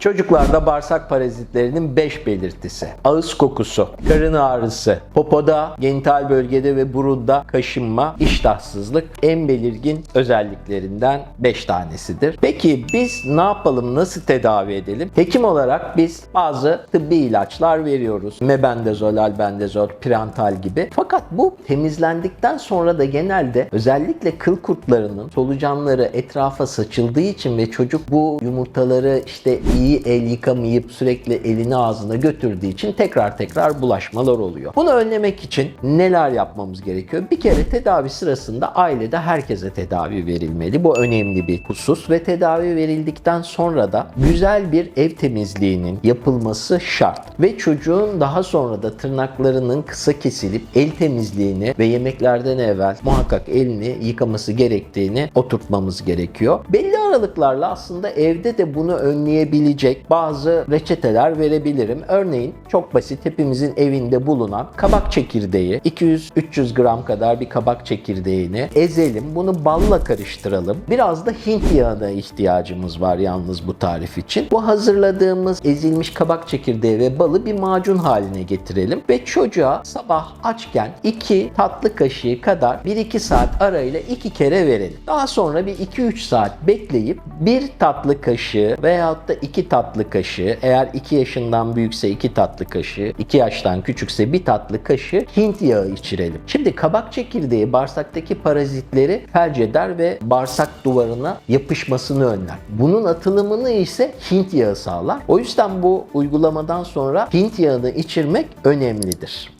Çocuklarda bağırsak parazitlerinin 5 belirtisi. Ağız kokusu, karın ağrısı, popoda, genital bölgede ve burunda kaşınma, iştahsızlık en belirgin özelliklerinden 5 tanesidir. Peki biz ne yapalım, nasıl tedavi edelim? Hekim olarak biz bazı tıbbi ilaçlar veriyoruz. Mebendazol, albendazol, pirantal gibi. Fakat bu temizlendikten sonra da genelde özellikle kıl kurtlarının solucanları etrafa saçıldığı için ve çocuk bu yumurtaları işte iyi el yıkamayıp sürekli elini ağzına götürdüğü için tekrar tekrar bulaşmalar oluyor. Bunu önlemek için neler yapmamız gerekiyor? Bir kere tedavi sırasında ailede herkese tedavi verilmeli. Bu önemli bir husus ve tedavi verildikten sonra da güzel bir ev temizliğinin yapılması şart. Ve çocuğun daha sonra da tırnaklarının kısa kesilip el temizliğini ve yemeklerden evvel muhakkak elini yıkaması gerektiğini oturtmamız gerekiyor. Belli aralıklarla aslında evde de bunu önleyebilecek bazı reçeteler verebilirim. Örneğin çok basit hepimizin evinde bulunan kabak çekirdeği 200-300 gram kadar bir kabak çekirdeğini ezelim. Bunu balla karıştıralım. Biraz da Hint yağına ihtiyacımız var yalnız bu tarif için. Bu hazırladığımız ezilmiş kabak çekirdeği ve balı bir macun haline getirelim ve çocuğa sabah açken 2 tatlı kaşığı kadar 1-2 saat arayla 2 kere verelim. Daha sonra bir 2-3 saat bekleyip 1 tatlı kaşığı veyahut da 2 tatlı kaşığı eğer 2 yaşından büyükse 2 tatlı kaşığı, 2 yaştan küçükse 1 tatlı kaşığı Hint yağı içirelim. Şimdi kabak çekirdeği bağırsaktaki parazitleri felç eder ve bağırsak duvarına yapışmasını önler. Bunun atılımını ise Hint yağı sağlar. O yüzden bu uygulamadan sonra Hint yağını içirmek önemlidir.